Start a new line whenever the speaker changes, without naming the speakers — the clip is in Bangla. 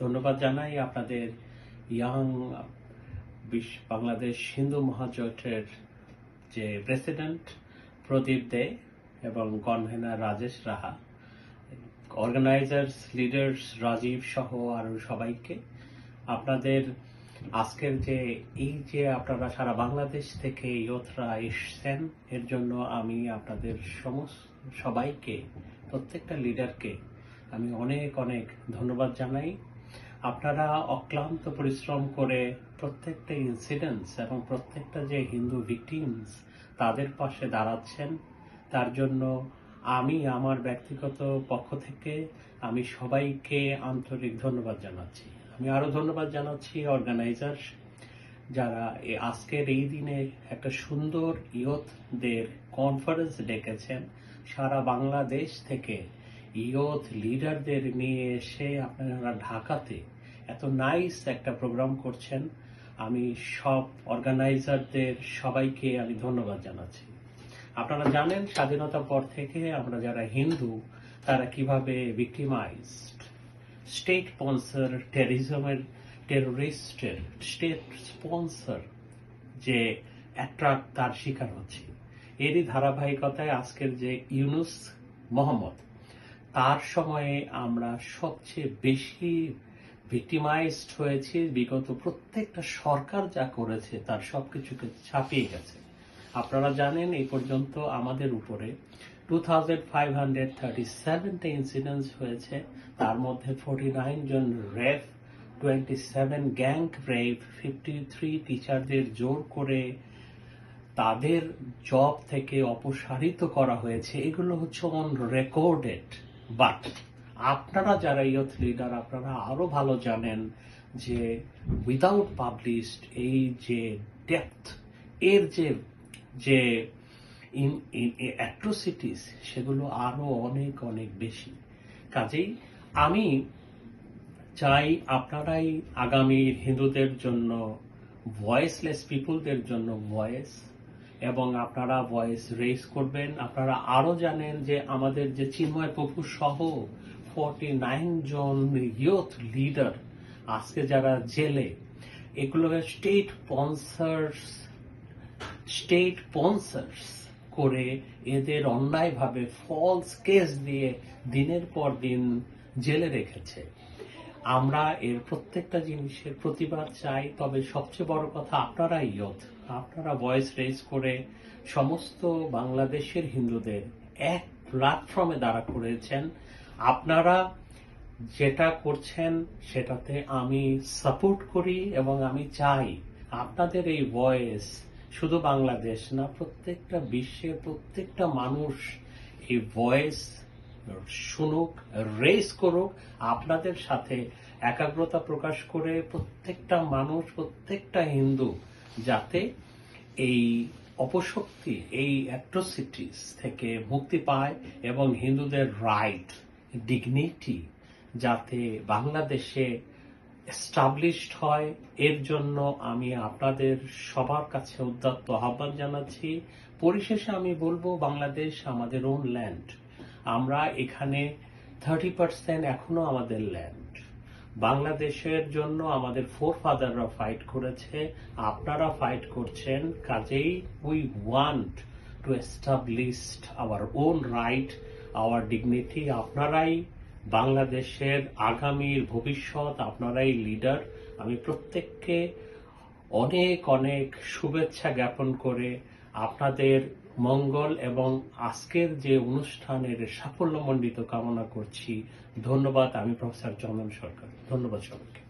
ধন্যবাদ জানাই আপনাদের ইয়াং বাংলাদেশ হিন্দু মহাজোটের যে প্রেসিডেন্ট প্রদীপ দে এবং convener Rajesh Raha organisers leaders Rajib সহ আরও সবাইকে, আপনাদের আজকের যে এই যে আপনারা সারা বাংলাদেশ থেকে ইয়থরা এসছেন, এর জন্য আমি আপনাদের সমস্ত সবাইকে, প্রত্যেকটা লিডারকে আমি অনেক অনেক ধন্যবাদ জানাই। আপনারা অক্লান্ত পরিশ্রম করে প্রত্যেকটা ইনসিডেন্টস এবং প্রত্যেকটা যে হিন্দু ভিকটিমস তাদের পাশে দাঁড়াচ্ছেন, তার জন্য আমি আমার ব্যক্তিগত পক্ষ থেকে আমি সবাইকে আন্তরিক ধন্যবাদ জানাচ্ছি। আমি আরও ধন্যবাদ জানাচ্ছি অর্গানাইজার যারা আজকের এই দিনে একটা সুন্দর ইয়থদের কনফারেন্স ডেকেছেন। সারা বাংলাদেশ থেকে ইয়থ লিডারদের নিয়ে এসে আপনারা ঢাকাতে এত নাইস একটা প্রোগ্রাম করছেন। আমি সব অর্গানাইজারদের সবাইকে আমি ধন্যবাদ জানাচ্ছি। আপনারা জানেন, স্বাধীনতার পর থেকে আমরা যারা হিন্দু, তারা কীভাবে ভিক্টিমাইজড স্টেট স্পন্সর টেরিজমের টেরোরিস্টের স্টেট স্পন্সর যে অ্যাট্রাক্ট তার শিকার হচ্ছে। এরই ধারাবাহিকতায় আজকের যে ইউনুস মোহাম্মদ, তার সময়ে আমরা সবচেয়ে বেশি ভিক্টিমাইজড হয়েছি, বিগত প্রত্যেকটা সরকার যা করেছে তার সবকিছুকে ছাপিয়ে গেছে। আপনারা জানেন এই পর্যন্ত আমাদের উপরে two thousand five hundred thirty সেভেনটা incidents হয়েছে, তার মধ্যে ফোর্টি নাইন জন rape twenty seven gang rape fifty three টিচারদের জোর করে তাদের জব থেকে অপসারিত করা হয়েছে। এগুলো হচ্ছে অন রেকর্ডেড বাট আপনারা যারা ইয়থ লিডার আপনারা আরও ভালো জানেন যে উইদাউট পাবলিশড এই যে ডেপথ এর যে যে অ্যাট্রোসিটিস সেগুলো আরও অনেক অনেক বেশি। কাজেই আমি চাই আপনারাই আগামী হিন্দুদের জন্য ভয়েসলেস পিপুলদের জন্য ভয়েস এবং আপনারা ভয়েস রেজ করবেন। আপনারা আরও জানেন যে আমাদের যে চিন্ময় প্রভু সহ ফর্টি নাইন জন ইয়ুথ লিডার আজকে যারা জেলে এগুলো স্টেট স্পন্সার্স স্টেট স্পন্সার্স করে এদের অন্যায়ভাবে ফলস কেস দিয়ে দিনের পর দিন জেলে রেখেছে। আমরা এর প্রত্যেকটা জিনিসের প্রতিবাদ চাই, তবে সবচেয়ে বড় কথা আপনারা ইয়ত আপনারা ভয়েস রেজ করে সমস্ত বাংলাদেশের হিন্দুদের এক প্ল্যাটফর্মে দাঁড়া করেছেন। আপনারা যেটা করছেন, সেটাতে আমি সাপোর্ট করি এবং আমি চাই আপনাদের এই ভয়েস শুধু বাংলাদেশ না, প্রত্যেকটা বিশ্বের প্রত্যেকটা মানুষ এই ভয়েস শুনুক রেস করুক, আপনাদের সাথে একাগ্রতা প্রকাশ করে প্রত্যেকটা মানুষ, প্রত্যেকটা হিন্দু যাতে এই অপশক্তি এই অ্যাট্রোসিটিস থেকে মুক্তি পায় এবং হিন্দুদের রাইট ডিগনিটি যাতে বাংলাদেশে এস্টাবলিশড হয়, এর জন্য আমি আপনাদের সবার কাছে উদ্যত্ত আহ্বান জানাচ্ছি। পরিশেষে আমি বলব, বাংলাদেশ আমাদের ওন ল্যান্ড আমরা এখানে থার্টি পার্সেন্ট এখনও আমাদের ল্যান্ড বাংলাদেশের জন্য আমাদের ফোর ফাদাররা ফাইট করেছে, আপনারা ফাইট করছেন, কাজেই we want to establish our own right our dignity আপনারাই বাংলাদেশের আগামীর ভবিষ্যৎ, আপনারাই লিডার আমি প্রত্যেককে অনেক অনেক শুভেচ্ছা জ্ঞাপন করে আপনাদের মঙ্গল এবং আজকের যে অনুষ্ঠানের সাফল্যমণ্ডিত কামনা করছি। ধন্যবাদ, আমি প্রফেসর চন্দন সরকার। ধন্যবাদ সবাইকে।